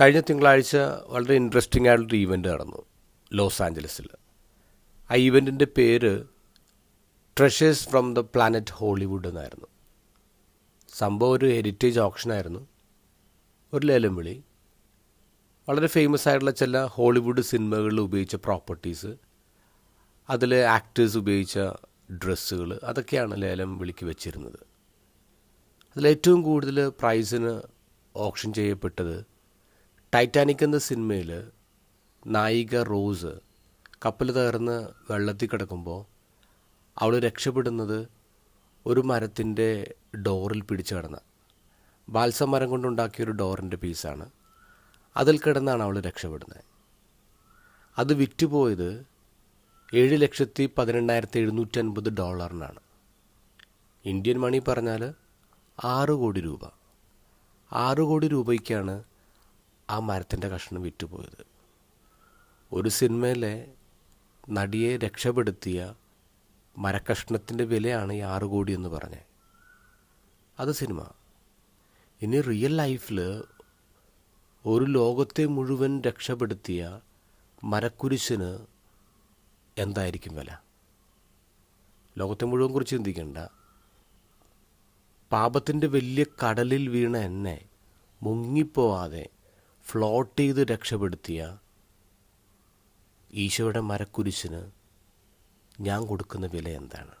കഴിഞ്ഞ തിങ്കളാഴ്ച വളരെ ഇൻട്രസ്റ്റിംഗ് ആയിട്ടുള്ളൊരു ഈവന്റ് നടന്നു ലോസ് ആഞ്ചലസിൽ ആ ഈവെന്റിന്റെ പേര് treasures from the planet Hollywood എന്നായിരുന്നു. സംഭവം ഒരു ഹെറിറ്റേജ് ഓപ്ഷനായിരുന്നു ഒരു ലേലം വിളി. വളരെ ഫേമസ് ആയിട്ടുള്ള ചില ഹോളിവുഡ് സിനിമകളിൽ ഉപയോഗിച്ച പ്രോപ്പർട്ടീസ് അതിൽ ആക്ടേഴ്സ് ഉപയോഗിച്ച ഡ്രസ്സുകൾ അതൊക്കെയാണ് ലേലം വിളിക്ക് വെച്ചിരുന്നത്. അതിലേറ്റവും കൂടുതൽ പ്രൈസിന് ഓപ്ഷൻ ചെയ്യപ്പെട്ടത് ടൈറ്റാനിക് എന്ന സിനിമയിൽ നായിക റോസ് കപ്പൽ തകർന്ന് വെള്ളത്തിൽ കിടക്കുമ്പോൾ അവൾ രക്ഷപ്പെടുന്നത് ഒരു മരത്തിന്റെ ഡോറിൽ പിടിച്ചു കിടന്ന. ബാൽസം മരം കൊണ്ടുണ്ടാക്കിയ ഒരു ഡോറിന്റെ പീസാണ്. അതിൽ കിടന്നാണ് അവൾ രക്ഷപ്പെടുന്നത്. അത് വിറ്റുപോയത് ഏഴ് ലക്ഷത്തി പതിനെണ്ണായിരത്തി എഴുന്നൂറ്റി അൻപത് ഡോളറിനാണ്. ഇന്ത്യൻ മണി പറഞ്ഞാൽ ആറ് കോടി രൂപ. ആറ് കോടി രൂപയ്ക്കാണ് ആ മരത്തിന്റെ കഷ്ണം വിറ്റുപോയത്. ഒരു സിനിമയിലെ നടിയെ രക്ഷപ്പെടുത്തിയ മരക്കഷ്ണത്തിന്റെ വിലയാണ് ഈ ആറ് കോടി എന്ന് പറഞ്ഞത്. അത് സിനിമ. ഇനി റിയൽ ലൈഫിൽ ഒരു ലോകത്തെ മുഴുവൻ രക്ഷപ്പെടുത്തിയ മരക്കുരിശിന് എന്തായിരിക്കും വില? ലോകത്തെ മുഴുവൻ കുറിച്ച് ചിന്തിക്കേണ്ട. പാപത്തിന്റെ വലിയ കടലിൽ വീണ എന്നെ മുങ്ങിപ്പോവാതെ ഫ്ലോട്ട് ചെയ്ത് രക്ഷപ്പെടുത്തിയ ഈശോയുടെ മരക്കുരിശിന് ഞാൻ കൊടുക്കുന്ന വില എന്താണ്?